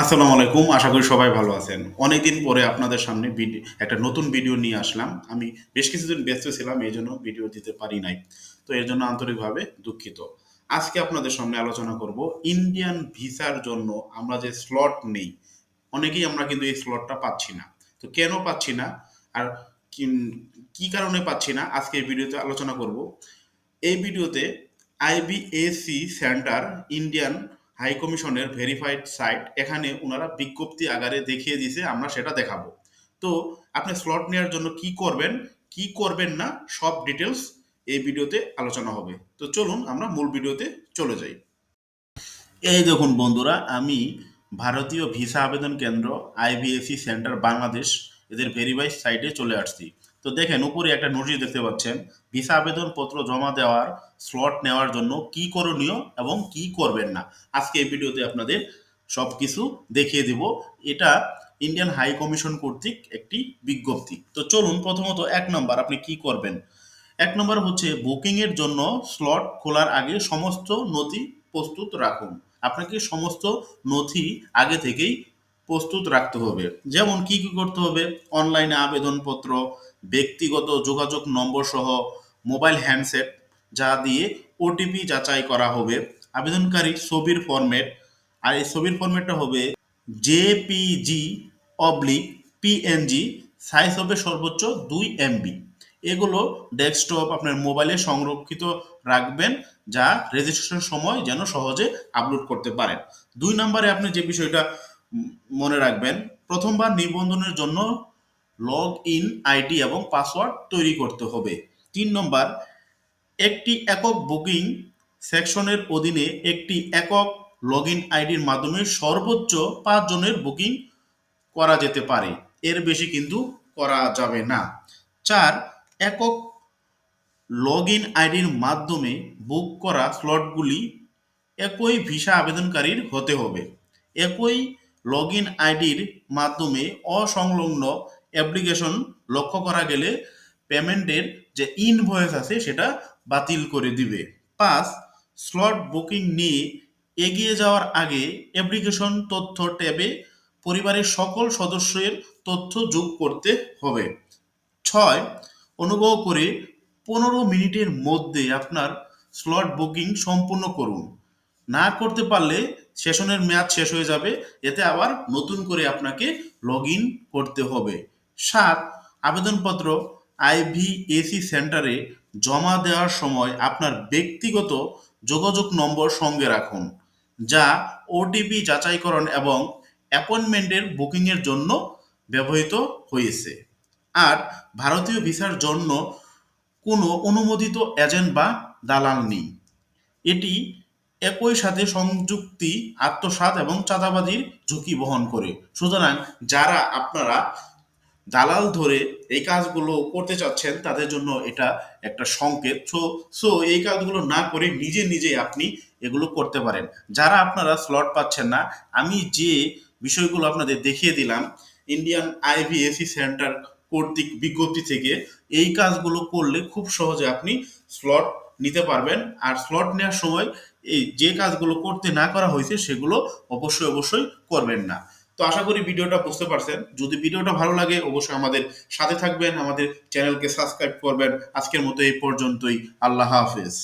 আসসালামু আলাইকুম, আশা করি সবাই ভালো আছেন। অনেকদিন পরে আপনাদের সামনে একটা নতুন ভিডিও নিয়ে আসলাম। আমি বেশ কিছুদিন ব্যস্ত ছিলাম, এই জন্য ভিডিও দিতে পারি নাই। তো এর জন্য আন্তরিকভাবে দুঃখিত। আজকে আপনাদের সামনে আলোচনা করব ইন্ডিয়ান ভিসার জন্য আমরা যে স্লট নেই, অনেকেই আমরা কিন্তু এই স্লটটা পাচ্ছি না। তো কেন পাচ্ছি না? আর কি কারণে পাচ্ছি না? আজকে এই ভিডিওতে আলোচনা করব। এই ভিডিওতে আইবিএসি সেন্টার, ইন্ডিয়ান হাই কমিশনের ভেরিফাইড সাইট এখানে ওনারা বিজ্ঞপ্তি আকারে দেখিয়ে দিয়েছে, আমরা সেটা দেখাবো। তো আপনি স্লট নেওয়ার জন্য কি করবেন কি করবেন না, সব ডিটেলস এই ভিডিওতে আলোচনা হবে। তো চলুন আমরা মূল ভিডিওতে চলে যাই। এই দেখুন বন্ধুরা, আমি ভারতীয় ভিসা আবেদন কেন্দ্র আইবিএসি সেন্টার, বাংলাদেশ, এদের ভেরিফাইড সাইটে চলে আসছি। তো দেখেন, উপরে একটা নোটিশ দেখতে পাচ্ছেন ভিসা আবেদন পত্র জমা দেওয়ার স্লট নেওয়ার জন্য কি করণীয় এবং কি করবেন না। আজকে এই ভিডিওতে আপনাদের সব কিছু দেখিয়ে দিব। এটা ইন্ডিয়ান হাই কমিশন কর্তৃক একটি বিজ্ঞপ্তি। তো চলুন, প্রথমত এক নম্বর আপনি কি করবেন? এক নম্বর হচ্ছে বুকিং এর জন্য স্লট খোলার আগে সমস্ত নথি প্রস্তুত রাখুন। আপনাকে সমস্ত নথি আগে থেকেই প্রস্তুত রাখতে হবে। যেমন কি কি করতে হবে? অনলাইনে আবেদনপত্র, ব্যক্তিগত যোগাযোগ নম্বর সহ মোবাইল হ্যান্ডসেট যা দিয়ে ওটিপি যাচাই করা হবে। আবেদনকারী ছবির ফরম্যাট আর এই ছবির ফরম্যাটটা হবে জেপিজি অবলিক পিএনজি সাইজ হবে সর্বোচ্চ দুই এমবি এগুলো ডেস্কটপ আপনার মোবাইলে সংরক্ষিত রাখবেন, যা রেজিস্ট্রেশনের সময় যেন সহজে আপলোড করতে পারেন। দুই নম্বরে আপনি যে বিষয়টা মনে রাখবেন, প্রথমবার নিবন্ধনের জন্য লগ ইন আইডি এবং পাসওয়ার্ড তৈরি করতে হবে। তিন নম্বর, একটি একক বুকিং সেকশনের অধীনে একটি একক লগ ইন আইডির মাধ্যমে সর্বোচ্চ পাঁচ জনের বুকিং করা যেতে পারে। এর বেশি কিন্তু করা যাবে না। চার, একক লগ ইন আইডির মাধ্যমে বুক করা স্লটগুলি একই ভিসা আবেদনকারীর হতে হবে। একই লগ ইন আইডির মাধ্যমে অসংলগ্ন অ্যাপ্লিকেশন লক্ষ্য করা গেলে পেমেন্টের যে ইনভয়েস আছে সেটা বাতিল করে দিবে। পাঁচ স্লট বুকিং নিয়ে এগিয়ে যাওয়ার আগে অ্যাপ্লিকেশন তথ্য ট্যাবে পরিবারের সকল সদস্যের তথ্য যোগ করতে হবে। ছয়, অনুগ্রহ করে পনেরো মিনিটের মধ্যে আপনার স্লট বুকিং সম্পূর্ণ করুন। না করতে পারলে সেশনের মেয়াদ শেষ হয়ে যাবে, এতে আবার নতুন করে আপনাকে লগ করতে হবে। সাত, আবেদনপত্র আইভিএসি সেন্টারে জমা দেওয়ার সময় আপনার ব্যক্তিগত যোগাযোগ নম্বর সঙ্গে রাখুন, যা ওটিপি যাচাইকরণ এবং অ্যাপয়েন্টমেন্টের বুকিংয়ের জন্য ব্যবহৃত হয়েছে। আর ভারতীয় ভিসার জন্য কোনো অনুমোদিত এজেন্ট বা দালাল নেই। এটি একই সাথে সংযুক্তি, আত্মসাৎ এবং চাঁদাবাজির ঝুঁকি বহন করে। সুতরাং যারা আপনারা দালাল ধরে এই কাজগুলো করতে চাচ্ছেন, তাদের জন্য এটা একটা সংকেত। সো সো এই কাজগুলো না করে নিজে নিজে আপনি এগুলো করতে পারেন। যারা আপনারা স্লট পাচ্ছেন না, আমি যে বিষয়গুলো আপনাদের দেখিয়ে দিলাম ইন্ডিয়ান আইভিএসি সেন্টার কর্তৃক বিজ্ঞপ্তি থেকে, এই কাজগুলো করলে খুব সহজে আপনি স্লট নিতে পারবেন। আর স্লট নেওয়ার সময় এই যে কাজগুলো করতে না করা হয়েছে, সেগুলো অবশ্যই অবশ্যই করবেন না। তো আশা করি ভিডিওটা বুঝতে পারছেন। যদি ভিডিওটা ভালো লাগে, অবশ্যই আমাদের সাথে থাকবেন, আমাদের চ্যানেলকে সাবস্ক্রাইব করবেন। আজকের মতো এই পর্যন্তই। আল্লাহ হাফেজ।